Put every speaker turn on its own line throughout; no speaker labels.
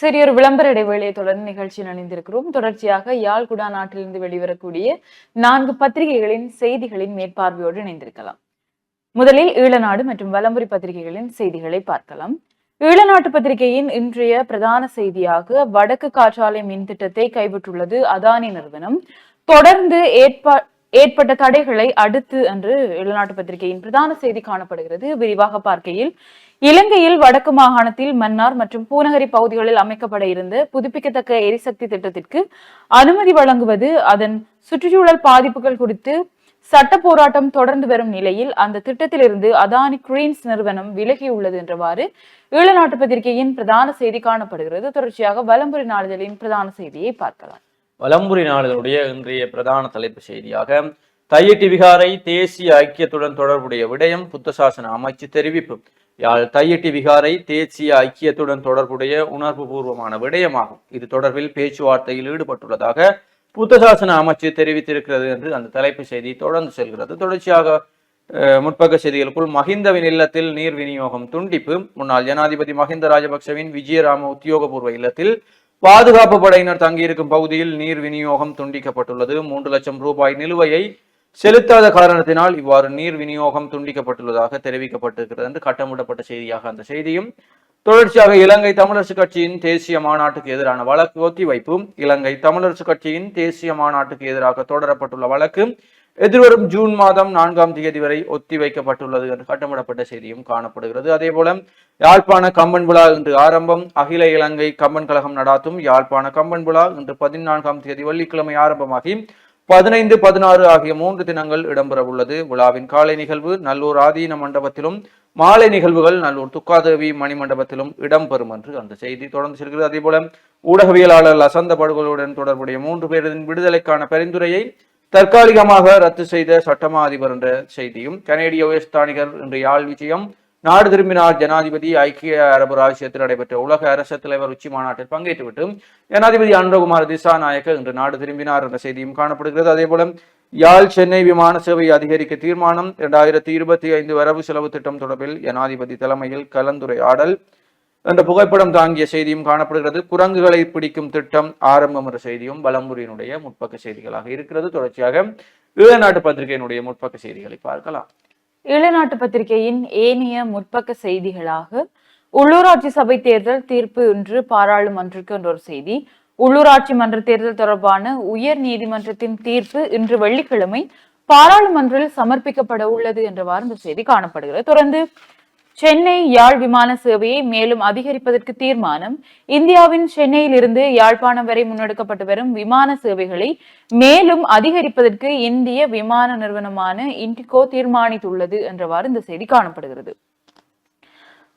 சிறியொரு விளம்பர இடைவேளையை தொடர்ந்து நிகழ்ச்சியில் அணிந்திருக்கிறோம் தொடர்ச்சியாக யாழ்குடா நாட்டிலிருந்து வெளிவரக்கூடிய நான்கு பத்திரிகைகளின் செய்திகளின் மேற்பார்வையோடு இணைந்திருக்கலாம். முதலில் ஈழநாடு மற்றும் வலம்புரி பத்திரிகைகளின் செய்திகளை பார்க்கலாம். ஈழநாட்டு பத்திரிகையின் இன்றைய பிரதான செய்தியாக வடக்கு காற்றாலை மின் திட்டத்தை கைவிட்டுள்ளது அதானி நிறுவனம். தொடர்ந்து ஏற்பா ஏற்பட்ட தடைகளை அடுத்து அன்று வெளிநாட்டு பத்திரிகையின் பிரதான செய்தி காணப்படுகிறது. விரிவாக பார்க்கையில் இலங்கையில் வடக்கு மாகாணத்தில் மன்னார் மற்றும் பூநகரி பகுதிகளில் அமைக்கப்பட இருந்த புதுப்பிக்கத்தக்க எரிசக்தி திட்டத்திற்கு அனுமதி வழங்குவது அதன் சுற்றுச்சூழல் பாதிப்புகள் குறித்து சட்ட போராட்டம் தொடர்ந்து வரும் நிலையில் அந்த திட்டத்திலிருந்து அதானி கிரீன்ஸ் நிறுவனம் விலகியுள்ளது என்றவாறு ஈழநாட்டு பத்திரிகையின் பிரதான செய்தி காணப்படுகிறது. தொடர்ச்சியாக வலம்புரி நாளிதழின் பிரதான செய்தியை பார்க்கலாம்.
வலம்புரி நாடுகளுடைய இன்றைய பிரதான தலைப்பு செய்தியாக தையிட்டி விகாரை தேசிய ஐக்கியத்துடன் தொடர்புடைய விடயம் புத்தசாசன அமைச்சு தெரிவிப்பு. யாழ் தையிட்டி விகாரை தேசிய ஐக்கியத்துடன் தொடர்புடைய உணர்வு பூர்வமான விடயமாகும். இது தொடர்பில் பேச்சுவார்த்தையில் ஈடுபட்டுள்ளதாக புத்தசாசன அமைச்சு தெரிவித்திருக்கிறது என்று அந்த தலைப்பு செய்தி தொடர்ந்து செல்கிறது. தொடர்ச்சியாக அஹ், முற்பக்க செய்திகளுக்குள் மஹிந்தவின் இல்லத்தில் நீர் விநியோகம் துண்டிப்பு. முன்னாள் ஜனாதிபதி மஹிந்த ராஜபக்சவின் விஜயராம உத்தியோகபூர்வ இல்லத்தில் பாதுகாப்பு படையினர் தங்கியிருக்கும் பகுதியில் நீர் விநியோகம் துண்டிக்கப்பட்டுள்ளது. மூன்று லட்சம் ரூபாய் நிலுவையை செலுத்தாத காரணத்தினால் இவ்வாறு நீர் விநியோகம் துண்டிக்கப்பட்டுள்ளதாக தெரிவிக்கப்பட்டிருக்கிறது என்று கட்டமிடப்பட்ட செய்தியாக அந்த செய்தியும். தொடர்ச்சியாக இலங்கை தமிழரசு கட்சியின் தேசிய மாநாட்டுக்கு எதிரான வழக்கு ஒத்திவைப்பு இலங்கை தமிழரசு கட்சியின் தேசிய மாநாட்டுக்கு எதிராக தொடரப்பட்டுள்ள வழக்கு எதிர்வரும் ஜூன் மாதம் நான்காம் தேதி வரை ஒத்தி வைக்கப்பட்டுள்ளது என்று கட்டமிடப்பட்ட செய்தியும் காணப்படுகிறது. அதே போல யாழ்ப்பாண கம்பன் விழா இன்று ஆரம்பம். அகில இலங்கை கம்பன் கழகம் நடாத்தும் யாழ்ப்பாண கம்பன் விழா இன்று பதினான்காம் தேதி வெள்ளிக்கிழமை ஆரம்பமாகி பதினைந்து பதினாறு ஆகிய மூன்று தினங்கள் இடம்பெற உள்ளது விழாவின் காலை நிகழ்வு நல்லூர் ஆதீன மண்டபத்திலும் மாலை நிகழ்வுகள் நல்லூர் துக்காதேவி மணிமண்டபத்திலும் இடம்பெறும் என்று அந்த செய்தி தொடர்ந்து செல்கிறது. அதே போல ஊடகவியலாளர் லசந்த படுகொலுடன் தொடர்புடைய மூன்று பேரின் விடுதலைக்கான பரிந்துரையை தற்காலிகமாக ரத்து செய்த சட்டமா அதிபர் என்ற செய்தியும் கனேடிய உயர்ஸ்தானிகர் இன்று யாழ் விஜயம் நாடு திரும்பினார் ஜனாதிபதி ஐக்கிய அரபு ராஜ்யத்தில் நடைபெற்ற உலக அரச தலைவர் உச்சி மாநாட்டில் பங்கேற்றுவிட்டு ஜனாதிபதி அனுரகுமார் திசாநாயக்க இன்று நாடு திரும்பினார் என்ற செய்தியும் காணப்படுகிறது. அதே போல யாழ் சென்னை விமான சேவை அதிகரிக்க தீர்மானம் இரண்டாயிரத்தி இருபத்தி ஐந்து வரவு செலவு திட்டம் தொடர்பில் ஜனாதிபதி தலைமையில் கலந்துரையாடல் என்ற புகைப்படம் தாங்கிய செய்தியும் காணப்படுகிறது. குரங்குகளை பிடிக்கும் திட்டம் ஆரம்பம் என்ற செய்தியும் பலம்புரியினுடைய முற்பக்க செய்திகளாக இருக்கிறது. தொடர்ச்சியாக ஈழநாட்டு பத்திரிகையினுடைய முற்பக்க செய்திகளை பார்க்கலாம்.
ஈழநாட்டு பத்திரிகையின் ஏனைய முற்பக்க செய்திகளாக உள்ளூராட்சி சபை தேர்தல் தீர்ப்பு இன்று பாராளுமன்றக்கு என்ற ஒரு செய்தி. உள்ளூராட்சி மன்ற தேர்தல் தொடர்பான உயர் நீதிமன்றத்தின் தீர்ப்பு இன்று வெள்ளிக்கிழமை பாராளுமன்றில் சமர்ப்பிக்கப்பட உள்ளது என்றவாறு இந்த செய்தி காணப்படுகிறது. தொடர்ந்து சென்னை யாழ் விமான சேவையை மேலும் அதிகரிப்பதற்கு தீர்மானம் இந்தியாவின் சென்னையில் இருந்து யாழ்ப்பாணம் வரை முன்னெடுக்கப்பட்டு வரும் விமான சேவைகளை மேலும் அதிகரிப்பதற்கு இந்திய விமான நிறுவனமான இண்டிகோ தீர்மானித்துள்ளது என்றவாறு இந்த செய்தி காணப்படுகிறது.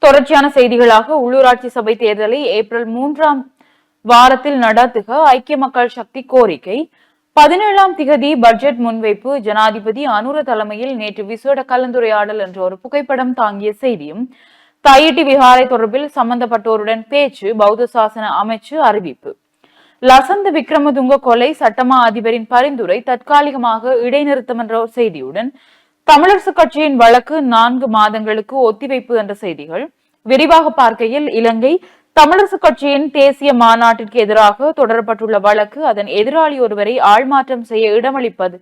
தொடர்ச்சியான செய்திகளாக உள்ளூராட்சி சபை தேர்தலை ஏப்ரல் மூன்றாம் வாரத்தில் நடத்துக ஐக்கிய மக்கள் சக்தி கோரிக்கை பதினேழாம் திகதி பட்ஜெட் முன்வைப்பு. ஜனாதிபதி அனுர தலைமையில் நேற்று விசேட கலந்துரையாடல் என்ற ஒரு புகைப்படம் தாங்கிய செய்தியும் தாயிட்டி விகாரை தொடர்பில் சம்பந்தப்பட்டோருடன் பேச்சு பௌத்த சாசன அமைச்சு அறிவிப்பு. லசந்த விக்ரமதுங்க கொலை சட்டமா அதிபரின் பரிந்துரை தற்காலிகமாக இடைநிறுத்தம் என்ற ஒரு செய்தியுடன் தமிழரசு கட்சியின் வழக்கு நான்கு மாதங்களுக்கு ஒத்திவைப்பு என்ற செய்திகள் விரிவாக பார்க்கையில் இலங்கை தமிழரசு கட்சியின் தேசிய மாநாட்டிற்கு எதிராக தொடரப்பட்டுள்ள வழக்கு அதன் எதிராளி ஒருவரை ஆள்மாற்றம் செய்ய இடமளிப்பது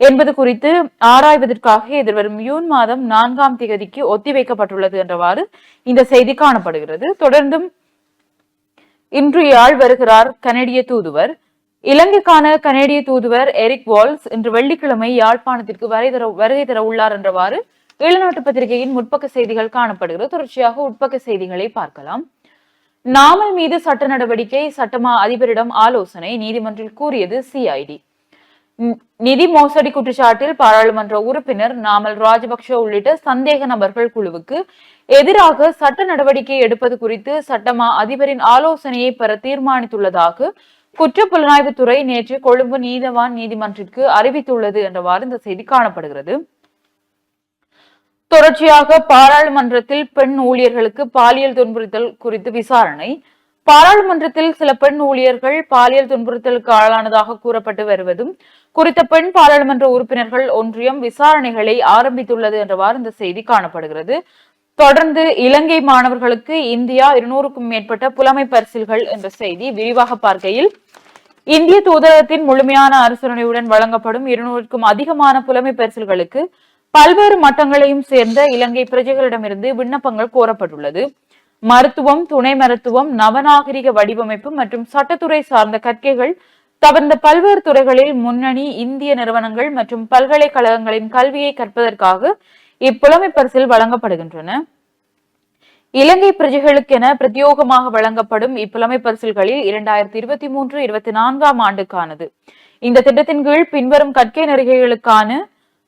என்பது குறித்து ஆராய்வதற்காக எதிர்வரும் ஜூன் மாதம் நான்காம் திகதிக்கு ஒத்திவைக்கப்பட்டுள்ளது என்றவாறு இந்த செய்தி காணப்படுகிறது. தொடர்ந்தும் இன்று யாழ் வருகிறார் கனடிய தூதுவர். இலங்கைக்கான கனேடிய தூதுவர் எரிக் வால்ஸ் இன்று வெள்ளிக்கிழமை யாழ்ப்பாணத்திற்கு வருகை தர வருகை தர உள்ளார் என்றவாறு ஈழநாட்டு பத்திரிகையின் முற்பக்க செய்திகள் காணப்படுகிறது. தொடர்ச்சியாக உட்பக்க செய்திகளை பார்க்கலாம். நாமல் மீது சட்ட நடவடிக்கை சட்டமா அதிபரிடம் ஆலோசனை நீதிமன்றில் கூறியது சிஐடி. நிதி மோசடி குற்றச்சாட்டில் பாராளுமன்ற உறுப்பினர் நாமல் ராஜபக்ஷ உள்ளிட்ட சந்தேக நபர்கள் குழுவுக்கு எதிராக சட்ட நடவடிக்கை எடுப்பது குறித்து சட்டமா அதிபரின் ஆலோசனையை பெற தீர்மானித்துள்ளதாக குற்ற புலனாய்வுத்துறை நேற்று கொழும்பு நீதவான் நீதிமன்றிற்கு அறிவித்துள்ளது என்றவாறு இந்த செய்தி காணப்படுகிறது. தொடர்ச்சியாக பாராளுமன்றத்தில் பெண் ஊழியர்களுக்கு பாலியல் துன்புறுத்தல் குறித்து விசாரணை. பாராளுமன்றத்தில் சில பெண் ஊழியர்கள் பாலியல் துன்புறுத்தலுக்கு ஆளானதாக கூறப்பட்டு வருவதும் குறித்த பெண் பாராளுமன்ற உறுப்பினர்கள் ஒன்றியம் விசாரணைகளை ஆரம்பித்துள்ளது என்றவாறு இந்த செய்தி காணப்படுகிறது. தொடர்ந்து இலங்கை மாணவர்களுக்கு இந்தியா இருநூறுக்கும் மேற்பட்ட புலமை பரிசில்கள் என்ற செய்தி விரிவாக பார்க்கையில் இந்திய தூதரகத்தின் முழுமையான அரசுணையுடன் வழங்கப்படும் இருநூறுக்கும் அதிகமான புலமை பரிசில்களுக்கு பல்வேறு மட்டங்களையும் சேர்ந்த இலங்கை பிரஜைகளிடமிருந்து விண்ணப்பங்கள் கோரப்பட்டுள்ளது. மருத்துவம் துணை மருத்துவம் நவநாகரிக வடிவமைப்பு மற்றும் சட்டத்துறை சார்ந்த கற்கைகள் தவிர்ந்த பல்வேறு துறைகளில் முன்னணி இந்திய நிறுவனங்கள் மற்றும் பல்கலைக்கழகங்களின் கல்வியை கற்பதற்காக இப்புலமை பரிசில் வழங்கப்படுகின்றன. இலங்கை பிரஜைகளுக்கென பிரத்யோகமாக வழங்கப்படும் இப்புலமை பரிசில்களில் இரண்டாயிரத்தி இருபத்தி மூன்று இருபத்தி நான்காம் ஆண்டுக்கானது. இந்த திட்டத்தின் கீழ் பின்வரும் கற்கை நெறிகைகளுக்கான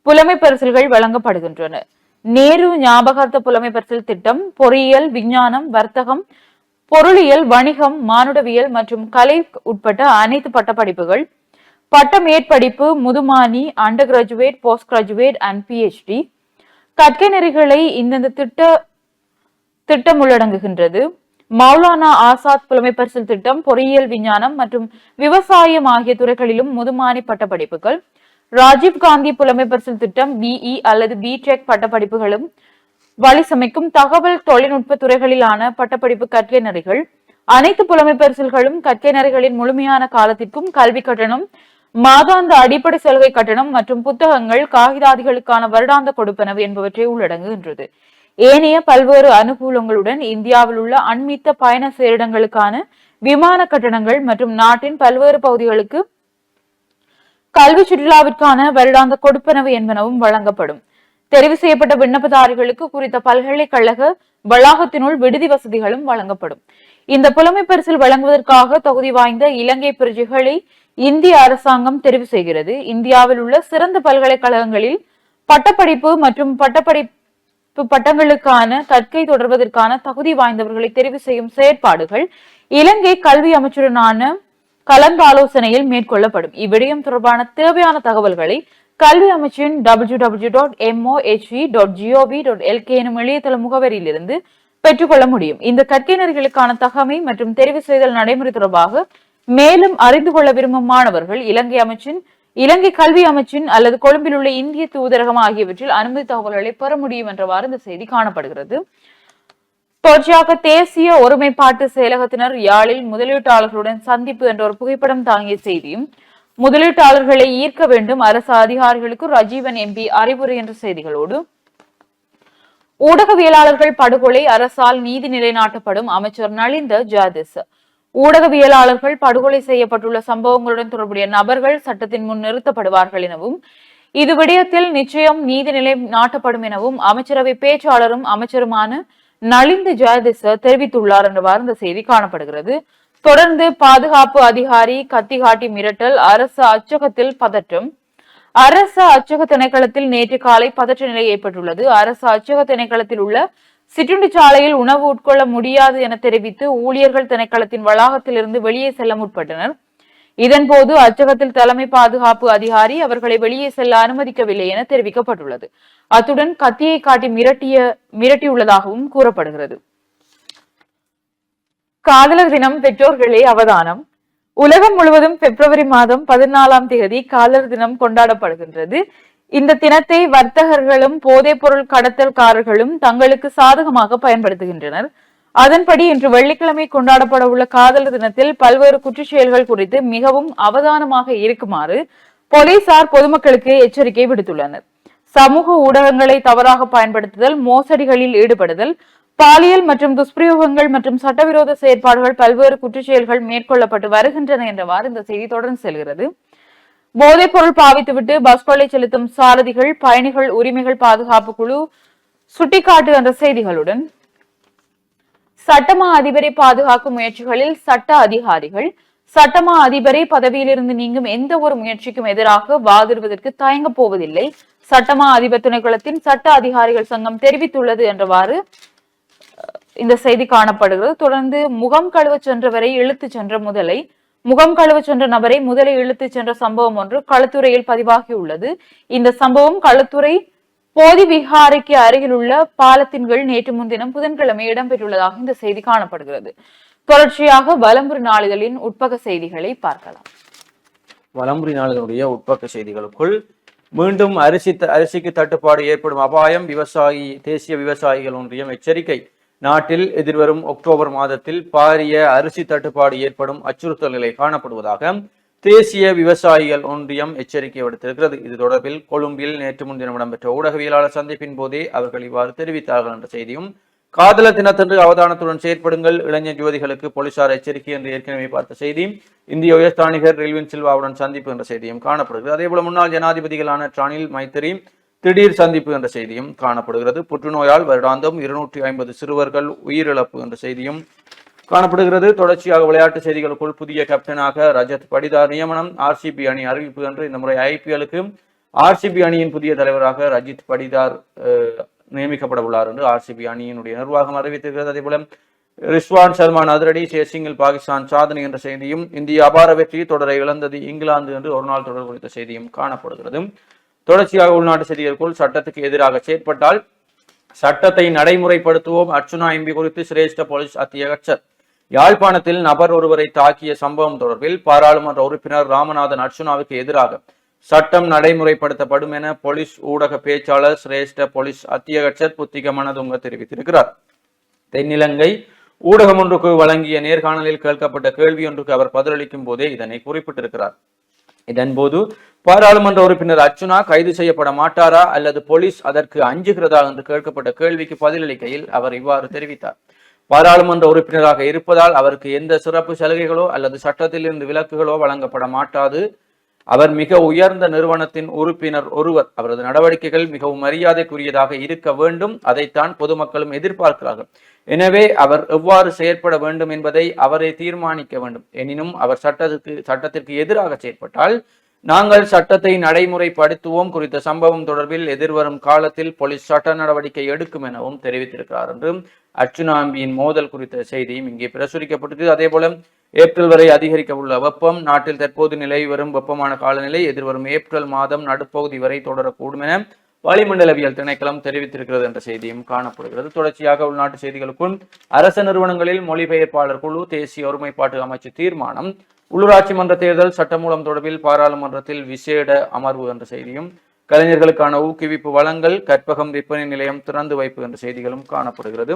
புலமை பரிசில்கள் வழங்கப்படுகின்றன. நேரு ஞாபகார்த்த புலமை பரிசில் திட்டம் பொறியியல் விஞ்ஞானம் வர்த்தகம் பொருளியல் வணிகம் மானுடவியல் மற்றும் கலை உட்பட்ட அனைத்து பட்டப்படிப்புகள் பட்ட மேற்படிப்பு முதுமானி under graduate post graduate and PhD கற்கை நெறிகளை இந்தந்த திட்ட திட்டம் உள்ளடங்குகின்றது. மௌலானா ஆசாத் புலமை பரிசில் திட்டம் பொறியியல் விஞ்ஞானம் மற்றும் விவசாயம் ஆகிய துறைகளிலும் முதுமானி பட்டப்படிப்புகள் ராஜீவ் காந்தி புலமை திட்டம் பிஇ அல்லது பிடெக் பட்டப்படிப்புகளும் வழி சமைக்கும் தகவல் தொழில்நுட்ப துறைகளிலான பட்டப்படிப்பு கற்கை நெறிகள் அனைத்து புலமை பரிசல்களும் கற்கை நெறிகளின் முழுமையான காலத்திற்கும் கல்வி கட்டணம் மாதாந்த அடிப்படை சலுகை கட்டணம் மற்றும் புத்தகங்கள் காகிதாதிகளுக்கான வருடாந்த கொடுப்பனவு என்பவற்றை உள்ளடங்குகின்றது. ஏனைய பல்வேறு அனுகூலங்களுடன் இந்தியாவில் உள்ள அண்மித்த பயண சேரிடங்களுக்கான விமான கட்டணங்கள் மற்றும் நாட்டின் பல்வேறு பகுதிகளுக்கு கல்வி சுற்றுலாவிற்கான வருடாந்த கொடுப்பனவு என்பனவும் வழங்கப்படும். தெரிவு செய்யப்பட்ட விண்ணப்பதாரிகளுக்கு குறித்த பல்கலைக்கழக வளாகத்தினுள் விடுதி வசதிகளும் வழங்கப்படும். இந்த புலமை பரிசில் வழங்குவதற்காக தொகுதி வாய்ந்த இலங்கை பிரஜைகளை இந்திய அரசாங்கம் தெரிவு செய்கிறது. இந்தியாவில் உள்ள சிறந்த பல்கலைக்கழகங்களில் பட்டப்படிப்பு மற்றும் பட்டப்படிப்பு பட்டங்களுக்கான கற்கை தொடர்வதற்கான தகுதி வாய்ந்தவர்களை தெரிவு செய்யும் செயற்பாடுகள் இலங்கை கல்வி அமைச்சருடனான கலந்தாலோசனையில் மேற்கொள்ளப்படும். இவ்விடயம் தொடர்பான தேவையான தகவல்களை கல்வி அமைச்சின் W W dot M O H E dot G O V dot L K எனும் இணையதள முகவரியிலிருந்து பெற்றுக்கொள்ள முடியும். இந்த கற்கையினர்களுக்கான தகமை மற்றும் தெரிவு செய்தல் நடைமுறை தொடர்பாக மேலும் அறிந்து கொள்ள விரும்பும் மாணவர்கள் இலங்கை அமைச்சின் இலங்கை கல்வி அமைச்சின் அல்லது கொழும்பில் உள்ள இந்திய தூதரகம் ஆகியவற்றில் அனுமதி தகவல்களை பெற முடியும் என்றவாறு இந்த செய்தி காணப்படுகிறது. தொடர்ச்சியாக தேசிய ஒருமைப்பாட்டு செயலகத்தினர் யாழில் முதலீட்டாளர்களுடன் சந்திப்பு என்ற ஒரு புகைப்படம் தாங்கிய செய்தியும் முதலீட்டாளர்களை ஈர்க்க வேண்டும் அரசு அதிகாரிகளுக்கு ரஜீவன் எம்பி அறிவுரை என்ற செய்திகளோடு. ஊடகவியலாளர்கள் படுகொலை அரசால் நீதி நிலைநாட்டப்படும் அமைச்சர் நலிந்த ஜாதிஸ் ஊடகவியலாளர்கள் படுகொலை செய்யப்பட்டுள்ள சம்பவங்களுடன் தொடர்புடைய நபர்கள் சட்டத்தின் முன் நிறுத்தப்படுவார்கள் எனவும் இது விடயத்தில் நிச்சயம் நீதி நிலை நாட்டப்படும் எனவும் அமைச்சரவை பேச்சாளரும் அமைச்சருமான நலிந்த ஜெயதிச தெரிவித்துள்ளார் என்றவாறு இந்த செய்தி காணப்படுகிறது. தொடர்ந்து பாதுகாப்பு அதிகாரி கத்தி காட்டி மிரட்டல் அரசு அச்சகத்தில் பதற்றம். அரசு அச்சக திணைக்களத்தில் நேற்று காலை பதற்ற நிலை ஏற்பட்டுள்ளது. அரசு அச்சக திணைக்களத்தில் உள்ள சிற்றுண்டி சாலையில் உணவு உட்கொள்ள முடியாது என தெரிவித்து ஊழியர்கள் திணைக்களத்தின் வளாகத்திலிருந்து வெளியே செல்ல முற்பட்டனர். இதன்போது அச்சகத்தில் தலைமை பாதுகாப்பு அதிகாரி அவர்களை வெளியே செல்ல அனுமதிக்கவில்லை என தெரிவிக்கப்பட்டுள்ளது. அத்துடன் கத்தியை காட்டி மிரட்டிய மிரட்டியுள்ளதாகவும் கூறப்படுகிறது. காதலர் தினம் பெற்றோர்களே அவதானம். உலகம் முழுவதும் பிப்ரவரி மாதம் பதினாலாம் தேதி காதலர் தினம் கொண்டாடப்படுகின்றது. இந்த தினத்தை வர்த்தகர்களும் போதைப் பொருள் கடத்தல்காரர்களும் தங்களுக்கு சாதகமாக பயன்படுத்துகின்றனர். அதன்படி இன்று வெள்ளிக்கிழமை கொண்டாடப்பட உள்ள காதலர் தினத்தில் பல்வேறு குற்றச்செயல்கள் குறித்து மிகவும் அவதானமாக இருக்குமாறு போலீசார் பொதுமக்களுக்கு எச்சரிக்கை விடுத்துள்ளனர். சமூக ஊடகங்களை தவறாக பயன்படுத்துதல் மோசடிகளில் ஈடுபடுதல் பாலியல் மற்றும் துஷ்பிரயோகங்கள் மற்றும் சட்டவிரோத செயற்பாடுகள் பல்வேறு குற்றச்செயல்கள் மேற்கொள்ளப்பட்டு வருகின்றன என்றவாறு இந்த செய்தி தொடர்ந்து செல்கிறது. போதைப் பொருள் பாவித்துவிட்டு பஸ் கொள்ளை செலுத்தும் சாரதிகள் பயணிகள் உரிமைகள் பாதுகாப்பு குழு சுட்டிக்காட்டு என்ற செய்திகளுடன் சட்டமா அதிபரை பாதுகாக்கும் முயற்சிகளில் சட்ட அதிகாரிகள் சட்டமா அதிபரை பதவியிலிருந்து நீங்கும் எந்த ஒரு முயற்சிக்கும் எதிராக வாதிடுவதற்கு தயங்கப் போவதில்லை. சட்டமா அதிபர் திணைக்களத்தின் சட்ட அதிகாரிகள் சங்கம் தெரிவித்துள்ளது என்றவாறு இந்த செய்தி காணப்படுகிறது. தொடர்ந்து முகம் கழுவ சென்றவரை இழுத்து சென்ற முதலை முகம் கழுவ சென்ற நபரை முதலை இழுத்து சென்ற சம்பவம் ஒன்று களத்துறையில் பதிவாகியுள்ளது. இந்த சம்பவம் களத்துறை போதி விஹாரைக்கு அருகில் உள்ள பாலத்தின்கள் நேற்று முன்தினம் புதன்கிழமை இடம்பெற்றுள்ளதாக இந்த செய்தி காணப்படுகிறது. தொடர்ச்சியாக வலம்புரி நாளிதழின் உட்பக செய்திகளை பார்க்கலாம்.
வலம்புரி நாளிதழுடைய உட்பக்க செய்திகளுக்குள் மீண்டும் அரிசி அரிசிக்கு தட்டுப்பாடு ஏற்படும் அபாயம் விவசாயி தேசிய விவசாயிகள் ஒன்றியம் எச்சரிக்கை. நாட்டில் எதிர்வரும் அக்டோபர் மாதத்தில் பாரிய அரிசி தட்டுப்பாடு ஏற்படும் அச்சுறுத்தல் நிலை காணப்படுவதாக தேசிய விவசாயிகள் ஒன்றியம் எச்சரிக்கை விடுத்திருக்கிறது. இது தொடர்பில் கொழும்பில் நேற்று முன்தினம் இடம்பெற்ற ஊடகவியலாளர் சந்திப்பின் போதே அவர்கள் இவ்வாறு தெரிவித்தார்கள் என்ற செய்தியும் காதல தினத்தன்று அவதானத்துடன் செயற்படுங்கள் இளைஞர் யுவதிகளுக்கு போலீசார் எச்சரிக்கை என்று ஏற்கனவே பார்த்த செய்தி இந்திய உயர்ஸ்தானிகர் ரெல்வின் சில்வாவுடன் சந்திப்பு என்ற செய்தியும் காணப்படுகிறது. அதேபோல முன்னாள் ஜனாதிபதிகளான ரணில் மைத்திரி திடீர் சந்திப்பு என்ற செய்தியும் காணப்படுகிறது. புற்றுநோயால் வருடாந்தம் இருநூற்றி ஐம்பது சிறுவர்கள் உயிரிழப்பு என்ற செய்தியும் காணப்படுகிறது. தொடர்ச்சியாக விளையாட்டு செய்திகளுக்குள் புதிய கேப்டனாக ரஜத் படிதார் நியமனம். ஆர்சிபி அணி அறிவிப்பு என்று இந்த முறை ஐபிஎலுக்கு ஆர்சிபி அணியின் புதிய தலைவராக ரஜித் படிதார் நியமிக்கப்பட உள்ளார் என்று ஆர்சிபி அணியினுடைய நிர்வாகம் அறிவித்திருக்கிறது. அதேபோல ரிஸ்வான் சல்மான் அதிரடி சேசிங்கில் பாகிஸ்தான் சாதனை என்ற செய்தியும் இந்திய அபார வெற்றி தொடரை இழந்தது இங்கிலாந்து என்று ஒரு நாள் தொடர் குறித்த செய்தியும் காணப்படுகிறது. தொடர்ச்சியாக உள்நாட்டு செய்திகளுக்குள் சட்டத்துக்கு எதிராக செயற்பட்டால் சட்டத்தை நடைமுறைப்படுத்துவோம். அர்ச்சுனா எம்பி குறித்து சிரேஷ்ட போலீஸ் அத்தியகச்சர். யாழ்ப்பாணத்தில் நபர் ஒருவரை தாக்கிய சம்பவம் தொடர்பில் பாராளுமன்ற உறுப்பினர் ராமநாதன் அர்ச்சுனாவுக்கு எதிராக சட்டம் நடைமுறைப்படுத்தப்படும் என போலீஸ் ஊடக பேச்சாளர் சிரேஷ்ட போலீஸ் அத்தியகட்சர் புத்திக மனதுங்க தெரிவித்திருக்கிறார். தென்னிலங்கை ஊடகம் ஒன்றுக்கு வழங்கிய நேர்காணலில் கேட்கப்பட்ட கேள்வி ஒன்றுக்கு அவர் பதிலளிக்கும் போதே இதனை குறிப்பிட்டிருக்கிறார். இதன்போது பாராளுமன்ற உறுப்பினர் அர்ச்சுனா கைது செய்யப்பட மாட்டாரா அல்லது போலீஸ் அதற்கு அஞ்சுகிறதா என்று கேட்கப்பட்ட கேள்விக்கு பதிலளிக்கையில் அவர் இவ்வாறு தெரிவித்தார். பாராளுமன்ற உறுப்பினராக இருப்பதால் அவருக்கு எந்த சிறப்பு சலுகைகளோ அல்லது சட்டத்திலிருந்து விலக்குகளோ வழங்கப்பட மாட்டாது. அவர் மிக உயர்ந்த நிறுவனத்தின் உறுப்பினர் ஒருவர். அவரது நடவடிக்கைகள் மிகவும் மரியாதைக்குரியதாக இருக்க வேண்டும். அதைத்தான் பொதுமக்களும் எதிர்பார்க்கிறார்கள். எனவே அவர் எவ்வாறு செயற்பட வேண்டும் என்பதை அவரே தீர்மானிக்க வேண்டும். எனினும் அவர் சட்டத்திற்கு சட்டத்திற்கு எதிராக செயற்பட்டால் நாங்கள் சட்டத்தை நடைமுறைப்படுத்துவோம் குறித்த சம்பவம் தொடர்பில் எதிர்வரும் காலத்தில் போலீஸ் சட்ட நடவடிக்கை எடுக்கும் எனவும் தெரிவித்திருக்கிறார் என்றும் அர்ச்சுனாம்பியின் மோதல் குறித்த செய்தியும் இங்கே பிரசுரிக்கப்பட்டது அதே போல ஏப்ரல் வரை அதிகரிக்க உள்ள வெப்பம் நாட்டில் தற்போது நிலவி வரும் வெப்பமான காலநிலை எதிர்வரும் ஏப்ரல் மாதம் நடுப்பகுதி வரை தொடரக்கூடும் என வளிமண்டலவியல் திணைக்களம் தெரிவித்திருக்கிறது என்ற செய்தியும் காணப்படுகிறது. தொடர்ச்சியாக உள்நாட்டு செய்திகளுக்கும் அரச நிறுவனங்களில் மொழிபெயர்ப்பாளர் குழு தேசிய ஒருமைப்பாட்டு அமைச்சு தீர்மானம் உள்ளூராட்சி மன்ற தேர்தல் சட்டமூலம் தொடர்பில் பாராளுமன்றத்தில் விசேட அமர்வு என்ற செய்தியும் கலைஞர்களுக்கான ஊக்குவிப்பு வளங்கள் கற்பகம் விற்பனை நிலையம் திறந்து வைப்பு என்ற செய்திகளும் காணப்படுகிறது.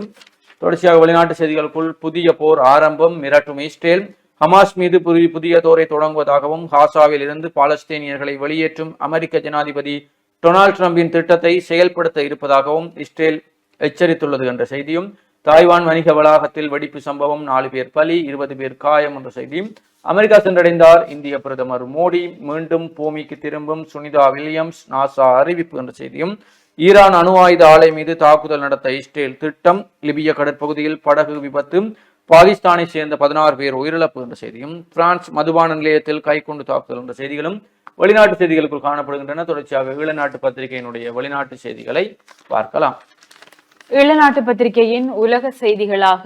தொடர்ச்சியாக வெளிநாட்டு செய்திகளுக்குள் புதிய போர் ஆரம்பம் மிரட்டும் இஸ்ரேல் ஹமாஸ் மீது புதிய புதிய போரை தொடங்குவதாகவும் ஹாசாவில் இருந்து பாலஸ்தீனியர்களை வெளியேற்றும் அமெரிக்க ஜனாதிபதி டொனால்ட் ட்ரம்பின் திட்டத்தை செயல்படுத்த இருப்பதாகவும் இஸ்ரேல் எச்சரித்துள்ளது என்ற செய்தியும் தாய்வான் வணிக வளாகத்தில் வெடிப்பு சம்பவம் நாலு பேர் பலி இருபது பேர் காயம் என்ற செய்தியும் அமெரிக்கா சென்றடைந்தார். இந்திய பிரதமர் மோடி மீண்டும் பூமிக்கு திரும்பும் சுனிதா வில்லியம்ஸ் நாசா அறிவிப்பு என்ற செய்தியும் ஈரான் அணு ஆயுத ஆலை மீது தாக்குதல் நடத்த இஸ்ரேல் திட்டம் லிபிய கடற்பகுதியில் படகு விபத்து பாகிஸ்தானை சேர்ந்த பதினாறு பேர் உயிரிழப்பு என்ற செய்தியும் பிரான்ஸ் மதுபான நிலையத்தில் கைக்கொண்டு தாக்குதல் என்ற செய்திகளும் வெளிநாட்டு செய்திகளுக்குள் காணப்படுகின்றன. தொடர்ச்சியாக ஈழநாட்டு பத்திரிகையினுடைய வெளிநாட்டு செய்திகளை பார்க்கலாம்.
ஈழநாட்டு பத்திரிகையின் உலக செய்திகளாக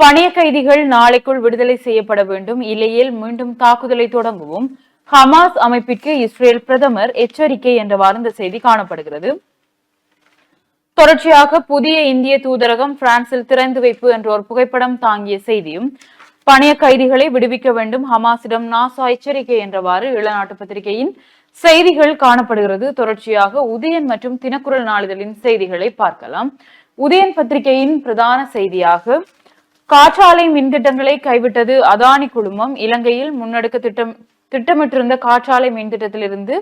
பணைய கைதிகள் நாளைக்குள் விடுதலை செய்யப்பட வேண்டும். இல்லையில் மீண்டும் தாக்குதலை தொடங்கவும். ஹமாஸ் அமைப்பிற்கு இஸ்ரேல் பிரதமர் எச்சரிக்கை என்றவாறு இந்த செய்தி காணப்படுகிறது. தொடர்ச்சியாக புதிய இந்திய தூதரகம் பிரான்சில் திறந்து வைப்பு என்ற ஒரு புகைப்படம் தாங்கிய செய்தியும் பணைய கைதிகளை விடுவிக்க வேண்டும். ஹமாஸிடம் நாசா எச்சரிக்கை என்றவாறு இளநாட்டு பத்திரிகையின் செய்திகள் காணப்படுகிறது. தொடர்ச்சியாக உதயன் மற்றும் தினக்குரல் நாளிதழின் செய்திகளை பார்க்கலாம். உதயன் பத்திரிகையின் பிரதான செய்தியாக காற்றாலை மின் திட்டங்களை கைவிட்டது அதானி குழுமம். இலங்கையில் முன்னெடுக்க திட்டம் திட்டமிட்டிருந்த காற்றாலை மின் திட்டத்திலிருந்து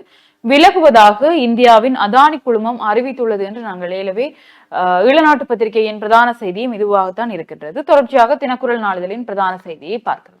விலகுவதாக இந்தியாவின் அதானி குழுமம் அறிவித்துள்ளது என்று நாங்கள் ஏலவே அஹ், ஈழநாட்டு பத்திரிகையின் பிரதான செய்தியும் இதுவாகத்தான் இருக்கின்றது. தொடர்ச்சியாக தினக்குரல் நாளிதழின் பிரதான செய்தியை பார்க்கிறோம்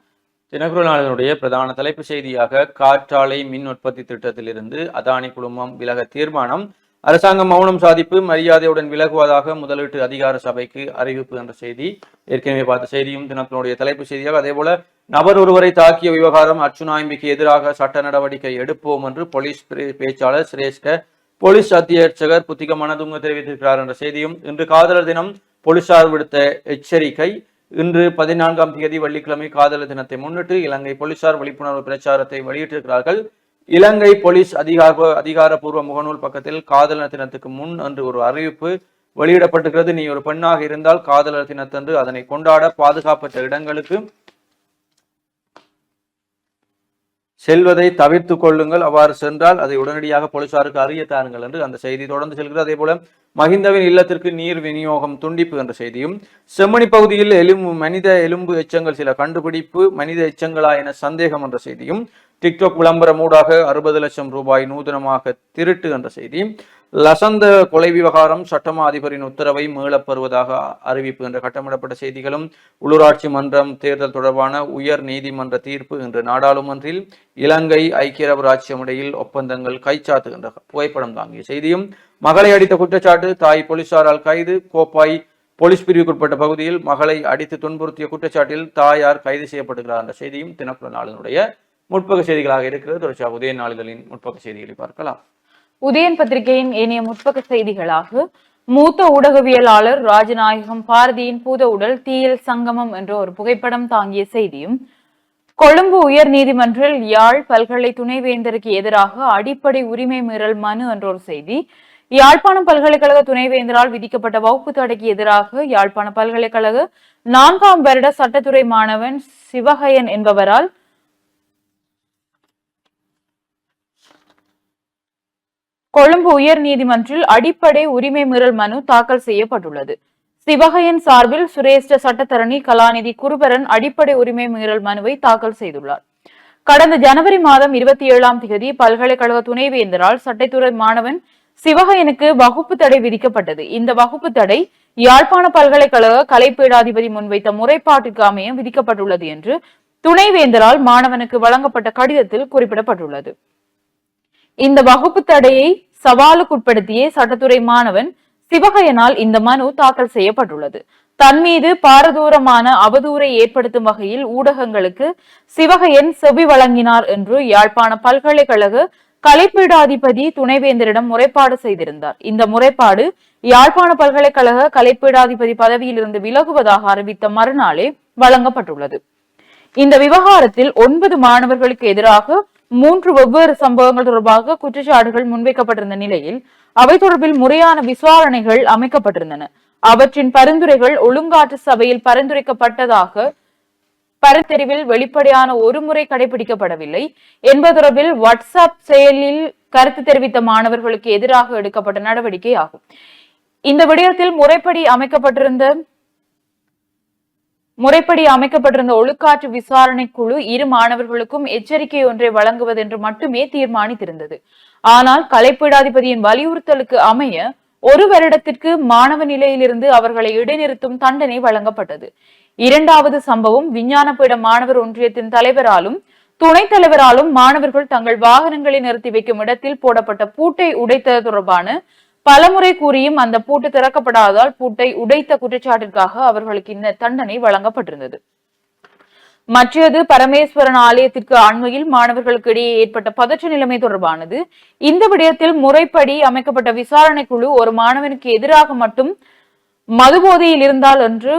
தினக்குரல் நாளிதழுடைய பிரதான தலைப்பு செய்தியாக காற்றாலை மின் உற்பத்தி திட்டத்திலிருந்து அதானி குழுமம் விலக தீர்மானம் அரசாங்கம் மௌனம் சாதிப்பு மரியாதையுடன் விலகுவதாக முதலீட்டு அதிகார சபைக்கு அறிவிப்பு என்ற செய்தி. ஏற்கனவே பார்த்த செய்தியும் தினத்தினுடைய தலைப்பு செய்தியாக அதேபோல நபர் ஒருவரை தாக்கிய விவகாரம் அச்சுநாயம்பிக்கு எதிராக சட்ட நடவடிக்கை எடுப்போம் என்று போலீஸ் பேச்சாளர் சிரேஷ்ட போலீஸ் அத்தியட்சகர் புத்திக மனதுங்க தெரிவித்திருக்கிறார் என்ற செய்தியும் இன்று காதலர் தினம் போலீசார் விடுத்த எச்சரிக்கை. இன்று பதினான்காம் தேதி வெள்ளிக்கிழமை காதலர் தினத்தை முன்னிட்டு இலங்கை போலீசார் விழிப்புணர்வு பிரச்சாரத்தை வெளியிட்டிருக்கிறார்கள். இலங்கை போலீஸ் அதிகார அதிகாரப்பூர்வ முகநூல் பக்கத்தில் காதலர் தினத்துக்கு முன் அன்று ஒரு அறிவிப்பு வெளியிடப்பட்டுகிறது நீ ஒரு பெண்ணாக இருந்தால் காதலர் தினத்தன்று அதனை கொண்டாட பாதுகாப்பற்ற இடங்களுக்கு செல்வதை தவிர்த்து கொள்ளுங்கள். அவ்வாறு சென்றால் அதை உடனடியாக போலீசாருக்கு அறிய தாருங்கள் என்று அந்த செய்தி தொடர்ந்து செல்கிறது. அதே போல மஹிந்தவின் இல்லத்திற்கு நீர் விநியோகம் துண்டிப்பு என்ற செய்தியும் செம்மணி பகுதியில் எலும்பு மனித எலும்பு எச்சங்கள் சில கண்டுபிடிப்பு மனித எச்சங்களா என சந்தேகம் என்ற செய்தியும் டிக்டாக் விளம்பரம் ஊடாக அறுபது லட்சம் ரூபாய் நூதனமாக திருட்டு என்ற செய்தி லசந்த கொலை விவகாரம் சட்டமா அதிபரின் உத்தரவை மீளப்பெறுவதாக அறிவிப்பு என்ற கட்டமிடப்பட்ட செய்திகளும் உள்ளூராட்சி மன்றம் தேர்தல் தொடர்பான உயர் நீதிமன்ற தீர்ப்பு இன்று நாடாளுமன்றில் இலங்கை ஐக்கிய அரபு ராஜ்யம் இடையில் ஒப்பந்தங்கள் கைச்சாத்துகின்ற புகைப்படம் தாங்கிய செய்தியும் மகளை அடித்த குற்றச்சாட்டு தாய் போலீசாரால் கைது கோப்பாய் போலீஸ் பிரிவுக்குட்பட்ட பகுதியில் மகளை அடித்து துன்புறுத்திய குற்றச்சாட்டில் தாயார் கைது செய்யப்படுகிறார் என்ற செய்தியும் தினப்புல நாளினுடைய முற்பக செய்திகளாக இருக்கிறது. தொடர்ச்சியாக உதய நாளிதழின் முற்பக செய்திகளை பார்க்கலாம்.
உதயன் பத்திரிகையின் ஏனைய முற்பக செய்திகளாக மூத்த ஊடகவியலாளர் ராஜநாயகம் பாரதியின் பூத உடல் தீயில் சங்கமம் என்ற ஒரு புகைப்படம் தாங்கிய செய்தியும் கொழும்பு உயர் நீதிமன்றில் யாழ் பல்கலை துணைவேந்தருக்கு எதிராக அடிப்படை உரிமை மீறல் மனு என்ற ஒரு செய்தி யாழ்ப்பாணம் பல்கலைக்கழக துணைவேந்தரால் விதிக்கப்பட்ட வகுப்பு தடைக்கு எதிராக யாழ்ப்பாண பல்கலைக்கழக நான்காம் வருட சட்டத்துறை மாணவன் சிவகயன் என்பவரால் கொழும்பு உயர் நீதிமன்றில் அடிப்படை உரிமை மீறல் மனு தாக்கல் செய்யப்பட்டுள்ளது. சிவகையன் சார்பில் சுரேஷ்ட சட்டத்தரணி கலாநிதி குருபரன் அடிப்படை உரிமை மீறல் மனுவை தாக்கல் செய்துள்ளார். கடந்த ஜனவரி மாதம் இருபத்தி ஏழாம் தேதி பல்கலைக்கழக துணைவேந்தரால் சட்டத்துறை மாணவன் சிவகையனுக்கு வகுப்பு தடை விதிக்கப்பட்டது. இந்த வகுப்பு தடை யாழ்ப்பாண பல்கலைக்கழக கலைப்பீடாதிபதி முன்வைத்த முறைப்பாட்டிற்கு அமைய விதிக்கப்பட்டுள்ளது என்று துணைவேந்தரால் மாணவனுக்கு வழங்கப்பட்ட கடிதத்தில் குறிப்பிடப்பட்டுள்ளது. இந்த வகுப்பு தடையை சவாலுக்குட்படுத்தியே சட்டத்துறை மாணவன் சிவகையனால் இந்த மனு தாக்கல் செய்யப்பட்டுள்ளது. தன் மீது பாரதூரமான அவதூறை ஏற்படுத்தும் வகையில் ஊடகங்களுக்கு சிவகையன் செவி வழங்கினார் என்று யாழ்ப்பாண பல்கலைக்கழக கலைப்பீடாதிபதி துணைவேந்தரிடம் முறைப்பாடு செய்திருந்தார். இந்த முறைப்பாடு யாழ்ப்பாண பல்கலைக்கழக கலைப்பீடாதிபதி பதவியிலிருந்து விலகுவதாக அறிவித்த மறுநாளே வழங்கப்பட்டுள்ளது. இந்த விவகாரத்தில் ஒன்பது மாணவர்களுக்கு எதிராக மூன்று வெவ்வேறு சம்பவங்கள் தொடர்பாக குற்றச்சாட்டுகள் முன்வைக்கப்பட்டிருந்த நிலையில் அவை தொடர்பில் முறையான விசாரணைகள் அமைக்கப்பட்டிருந்தன. அவற்றின் பரிந்துரைகள் ஒழுங்காற்று சபையில் பரிந்துரைக்கப்பட்டதாக பரிந்தெரிவில் வெளிப்படையான ஒருமுறை கடைபிடிக்கப்படவில்லை. என்பது வாட்ஸ்அப் செயலில் கருத்து தெரிவித்த மாணவர்களுக்கு எதிராக எடுக்கப்பட்ட நடவடிக்கை ஆகும். இந்த விடயத்தில் முறைப்படி அமைக்கப்பட்டிருந்த முறைப்படி அமைக்கப்பட்டிருந்த ஒழுக்காற்று விசாரணை குழு இரு மாணவர்களுக்கும் எச்சரிக்கை ஒன்றை வழங்குவதென்று மட்டுமே தீர்மானித்திருந்தது. ஆனால் கலைப்பீடாதிபதியின் வலியுறுத்தலுக்கு அமைய ஒரு வருடத்திற்கு மாணவ நிலையிலிருந்து அவர்களை இடைநிறுத்தும் தண்டனை வழங்கப்பட்டது. இரண்டாவது சம்பவம் விஞ்ஞானபீட மாணவர் ஒன்றியத்தின் தலைவராலும் துணைத் தலைவராலும் மாணவர்கள் தங்கள் வாகனங்களை நிறுத்தி வைக்கும் இடத்தில் போடப்பட்ட பூட்டை உடைத்தது தொடர்பான பலமுறை கூறியும் அந்த பூட்டு திறக்கப்படாததால் பூட்டை உடைத்த குற்றச்சாட்டிற்காக அவர்களுக்கு இந்த தண்டனை வழங்கப்பட்டிருந்தது. மற்றது பரமேஸ்வரன் ஆலயத்திற்கு அண்மையில் மாணவர்களுக்கு இடையே ஏற்பட்ட பதற்ற நிலைமை தொடர்பானது. இந்த விடயத்தில் முறைப்படி அமைக்கப்பட்ட விசாரணை குழு ஒரு மாணவனுக்கு எதிராக மட்டும் மதுபோதையில் இருந்தால் என்று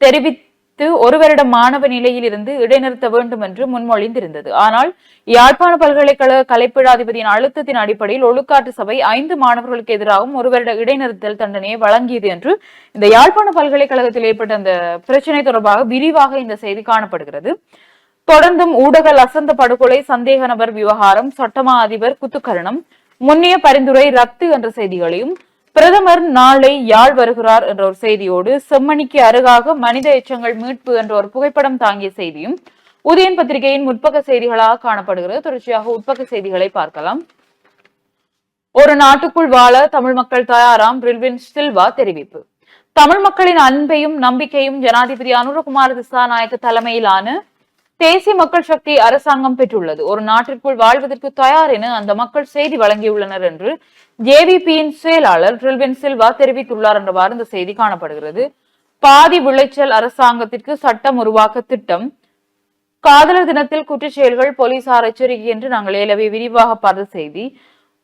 தெரிவித்து ஒரு வருட மாணவ நிலையில் இருந்து இடைநிறுத்த வேண்டும் என்று முன்மொழிந்திருந்தது. ஆனால் யாழ்ப்பாண பல்கலைக்கழக கலைப்பிழாதிபதியின் அழுத்தத்தின் அடிப்படையில் ஒழுக்காற்று சபை ஐந்து மாணவர்களுக்கு எதிராகவும் ஒரு வருட இடைநிறுத்தல் தண்டனையை வழங்கியது என்று இந்த யாழ்ப்பாண பல்கலைக்கழகத்தில் ஏற்பட்ட அந்த பிரச்சனை தொடர்பாக விரிவாக இந்த செய்தி காணப்படுகிறது. தொடர்ந்தும் ஊடக லசந்த படுகொலை சந்தேக நபர் விவகாரம் சட்டமா அதிபர் குத்துக்கரணம் முன்னிய பரிந்துரை ரத்து என்ற செய்திகளையும் பிரதமர் நாளை யாழ் வருகிறார் என்ற ஒரு செய்தியோடு செம்மணிக்கு அருகாக மனித எச்சங்கள் மீட்பு என்ற ஒரு புகைப்படம் தாங்கிய செய்தியும் உதயன் பத்திரிகையின் முற்பக்க செய்திகளாக காணப்படுகிறது. தொடர்ச்சியாக உட்பக்க செய்திகளை பார்க்கலாம். ஒரு நாட்டுக்குள் வாழ தமிழ் மக்கள் தயாராம். ரில்வின் சில்வா தெரிவிப்பு. தமிழ் மக்களின் அன்பையும் நம்பிக்கையும் ஜனாதிபதி அனுரகுமார் திசாநாயக்க தலைமையிலான தேசிய மக்கள் சக்தி அரசாங்கம் பெற்றுள்ளது. ஒரு நாட்டிற்குள் வாழ்வதற்கு தயார் என அந்த மக்கள் செய்தி வழங்கியுள்ளனர் என்று ஜேவிபியின் செயலாளர் ட்ரில்வின் சில்வா தெரிவித்துள்ளார் என்றவாறு இந்த செய்தி காணப்படுகிறது. பாதி விளைச்சல் அரசாங்கத்திற்கு சட்டம் உருவாக்க திட்டம். காதலர் தினத்தில் குற்றச்செயல்கள் போலீசார் எச்சரிக்கை என்று நாங்கள் ஏலவே விரிவாக பார்த்த செய்தி.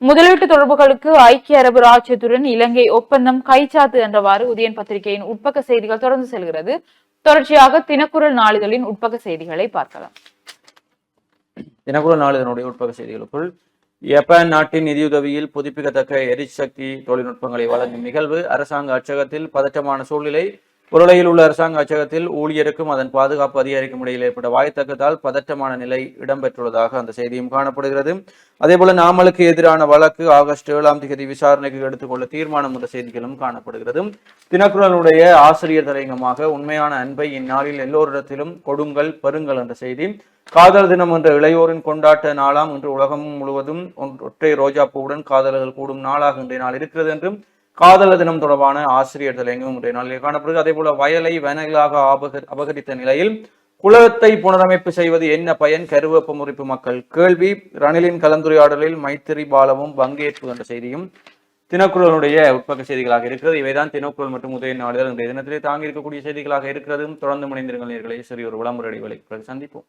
முதலீட்டு தொடர்புகளுக்கு ஐக்கிய அரபு ராஜ்யத்துடன் இலங்கை ஒப்பந்தம் கைச்சாத்து என்றவாறு உதயன் பத்திரிகையின் உட்பக்க செய்திகள் தொடர்ந்து செல்கிறது. தொடர்ச்சியாக தினக்குரல் நாளிதழின் உட்பக்க செய்திகளை பார்க்கலாம்.
தினக்குரல் நாளிதனுடைய உட்பக செய்திகளுக்குள் ஜப்பான் நாட்டின் நிதியுதவியில் புதுப்பிக்கத்தக்க எரிசக்தி தொழில்நுட்பங்களை வழங்கும் நிகழ்வு அரசாங்க அச்சகத்தில் பதற்றமான சூழ்நிலை உருளையில் உள்ள அரசாங்க அச்சகத்தில் ஊழியருக்கும் அதன் பாதுகாப்பு அதிகாரிக்கும் இடையில் ஏற்பட்ட வாய்த்தக்கத்தால் பதற்றமான நிலை இடம்பெற்றுள்ளதாக அந்த செய்தியும் காணப்படுகிறது. அதேபோல நாமலுக்கு எதிரான வழக்கு ஆகஸ்ட் ஏழாம் தேதி விசாரணைக்கு எடுத்துக்கொள்ள தீர்மானம் என்ற செய்திகளும் காணப்படுகிறது. தினக்குரலுடைய ஆசிரியர் தலையங்கமாக உண்மையான அன்பை இந்நாளில் எல்லோரிடத்திலும் கொடுங்கள் பெறுங்கள் என்ற செய்தி. காதல் தினம் என்ற இளையோரின் கொண்டாட்ட நாளாம் இன்று உலகம் முழுவதும் ஒற்றை ரோஜா பூவுடன் காதலர்கள் கூடும் நாளாக இன்றைய நாள் இருக்கிறது என்றும் காதல தினம் தொடர்பான ஆசிரியர் தலைங்கும் இன்றைய நாளில் காணப்படுகிறது. அதே போல வயலை வயல்களாக அபக அபகரித்த நிலையில் குலத்தை புனரமைப்பு செய்வது என்ன பயன்? கருவேப்ப முறிப்பு மக்கள் கேள்வி. ரணிலின் கலந்துரையாடலில் மைத்திரி பாலவும் பங்கேற்பு என்ற செய்தியும் தினக்குரலுடைய உட்பக்க செய்திகளாக இருக்கிறது. இவைதான் தினக்குரல் மற்றும் உதய நாளிதழ் இன்றைய தினத்திலே தாங்கி இருக்கக்கூடிய செய்திகளாக இருக்கிறது தொடர்ந்து முனைந்திருங்கள் நேர்களை. சரி ஒரு விளம்பர இடைவேளைக்கு பிறகு சந்திப்போம்.